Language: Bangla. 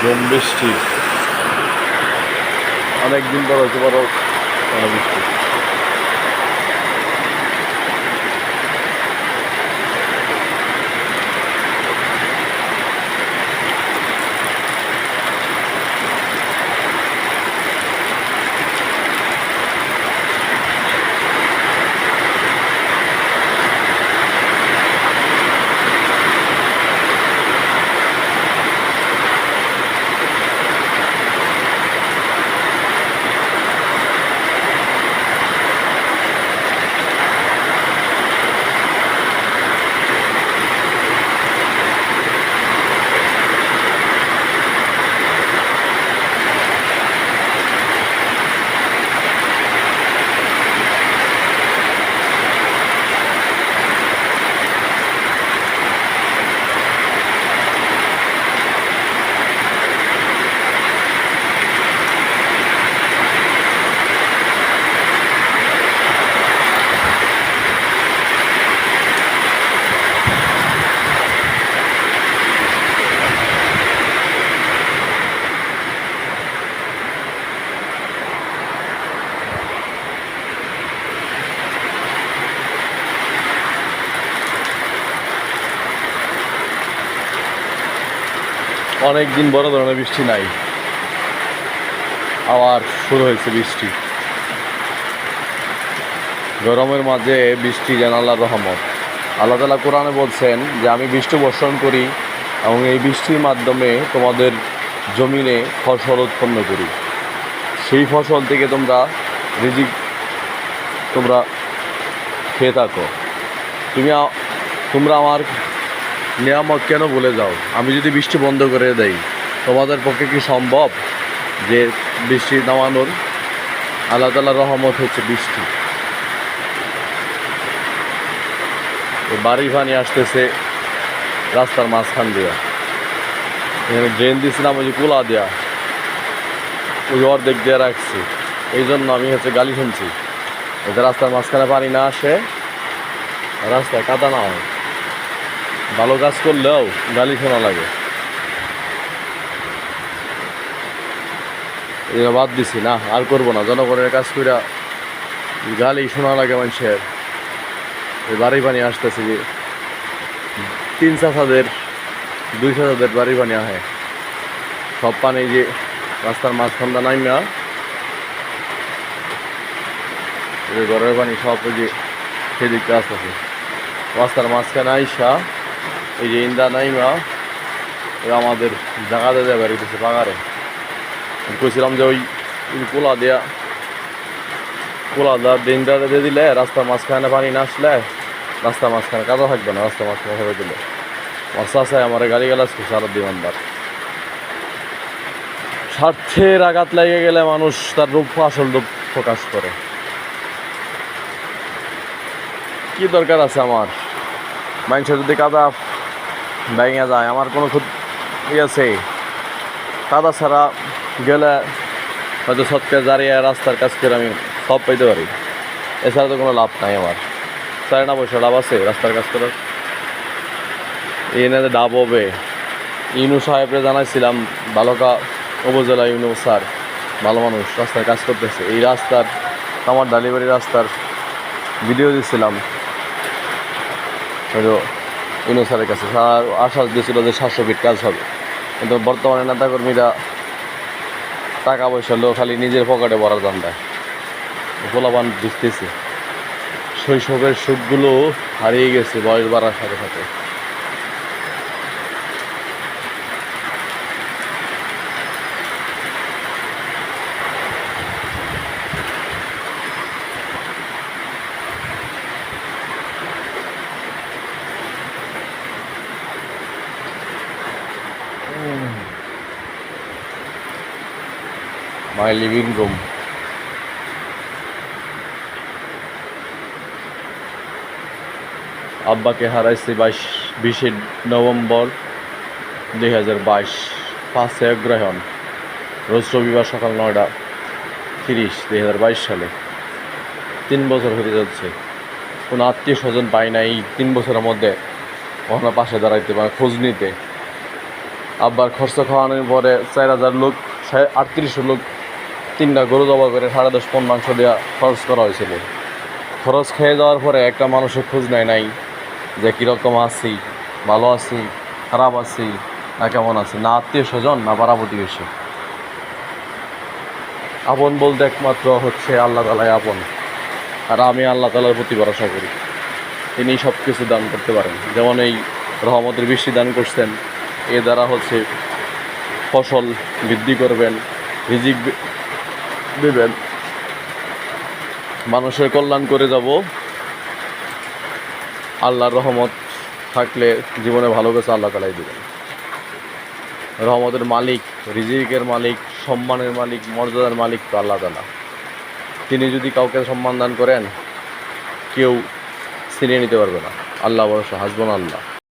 জম বৃষ্টি অনেকদিন পর হতে পারো বৃষ্টি অনেক দিন বড় ধরনের বৃষ্টি নাই। আবার শুরু হয়েছে বৃষ্টি। গরমের মাঝে বৃষ্টি যেন আল্লাহর রহমত। আল্লাহ তালা কোরআনে বলছেন যে, আমি বৃষ্টি বর্ষণ করি এবং এই বৃষ্টির মাধ্যমে তোমাদের জমিনে ফসল উৎপন্ন করি। সেই ফসল থেকে তোমরা রিজিক, তোমরা খেয়ে থাকো। তুমি তোমরা আমার নিয়ামত কেন বলে যাও? আমি যদি বৃষ্টি বন্ধ করে দেই, তোমাদের পক্ষে কি সম্ভব যে বৃষ্টি নামানোর? আল্লাহ তালার রহমত হচ্ছে বৃষ্টি। বাড়ির পানি আসতেছে রাস্তার মাঝখান দিয়া। এখানে ড্রেন দিয়েছিলাম ওই যে কুলা দেয়া। ওই অর্ধেক দিয়ে রাখছি। এই জন্য আমি হচ্ছে গালি শুনছি। যাতে রাস্তার মাঝখানে পানি না আসে, রাস্তায় কাদা না হয়। ভালো কাজ করলেও গালি শোনা লাগে। এটা বাদ দিছি, না, আর করব না। জনগণের কাজ কইরা গালি শোনা লাগে মানুষের। বাড়ি পানি আসতেছে যে তিন চাষাদের দুই চাষাদের বাড়ি পানি আহে। সব পানি যে রাস্তার মাঝখানটা এই যে ঘরের পানি সব যে সেদিকটা আসতেছে। রাস্তার মাঝখানে আইসা এই যে ইন্দা নাইমা আমাদের জায়গাতে দেয় বাড়ি দিচ্ছে পাগারে কইছিলাম যে ওই কোলা দেয়া, কোলা দা দিনটা দিয়ে দিলে, রাস্তার মাঝখানে পানি না আসলে, রাস্তার মাঝখানে কাদা থাকবে না, রাস্তার মাঝখানে ফেলে দিলে। আমার চাষায় আমার গাড়ি গেলাস সারা দিমানদার। স্বার্থের আঘাত লেগে গেলে মানুষ তার রূপ, আসল রূপ প্রকাশ করে। কি দরকার আছে আমার? মানুষের যদি কাদা ভেঙে যায়, আমার কোনো খুব ই আছে। কাদা ছাড়া গেলে হয়তো সৎকে দাঁড়িয়ে রাস্তার কাজ করে আমি সব পাইতে পারি। এছাড়া তো কোনো লাভ নাই আমার। চাই না পয়সা, লাভ আছে রাস্তার কাজ করার। এনে ডাব হবে। ইনু সাহেবরে জানাইছিলাম, বালকা উপজেলা ইউনু স্যার, ভালো মানুষ রাস্তায় কাজ করতেছে। এই রাস্তার, আমার ডালিবাড়ি রাস্তার ভিডিও দিচ্ছিলাম হয়তো ইনু স্যারের কাছে। স্যার, আশ্বাস দিয়েছিল যে সাতশো ফিট কাজ হবে। কিন্তু বর্তমানে নেতাকর্মীরা টাকা পয়সা লোক খালি নিজের পকেটে ভরার দান দেয় গোলাবান দিচ্ছে শৈশবের সুখগুলো হারিয়ে গেছে বয়স বাড়ার সাথে সাথে। মাই লিভিং রুম আব্বাকে হারাইছি বাইশ, বিশে নভেম্বর দুই হাজার বাইশ, পাঁচে অগ্রহণ রোজ রবিবার সকাল নয়টা তিরিশ, দুই হাজার বাইশ সালে। তিন বছর হতে যাচ্ছে। কোনো আত্মীয় স্বজন পাই নাই। তিন বছরের মধ্যে কখনো পাশে দাঁড়াইতে বা খোঁজ নিতে। আব্বার খরচ খাওয়ানোর পরে চার হাজার লোক আটত্রিশশো লোক তিনটা গরু জবা করে সাড়ে দশ পন মাংস দেওয়া খরচ করা হয়েছিল। খরচ খেয়ে যাওয়ার পরে একটা মানুষের খোঁজ নেয় নাই যে কীরকম আছি, ভালো আছি, খারাপ আছি, না কেমন আছি, না আত্মীয় স্বজন, না পাড়া প্রতিবেশী। আপন বলতে একমাত্র হচ্ছে আল্লাহ তালাই আপন, আর আমি আল্লাহ তালার প্রতি ভরসা করি। তিনি সব কিছু দান করতে পারেন। যেমন এই রহমতের বৃষ্টি দান করছেন এ দ্বারা হচ্ছে ফসল বৃদ্ধি করবেন, রিজিক দেবেন। মানুষের কল্যাণ করে যাব। আল্লাহর রহমত থাকলে জীবনে ভালো কিছু আল্লাহ তালাই দেবেন। রহমতের মালিক, রিজিকের মালিক, সম্মানের মালিক, মর্যাদার মালিক তো আল্লাহ তালা। তিনি যদি কাউকে সম্মান দান করেন, কেউ ছিনিয়ে নিতে পারবে না। আল্লাহ ভরসা হাসবন আল্লাহ।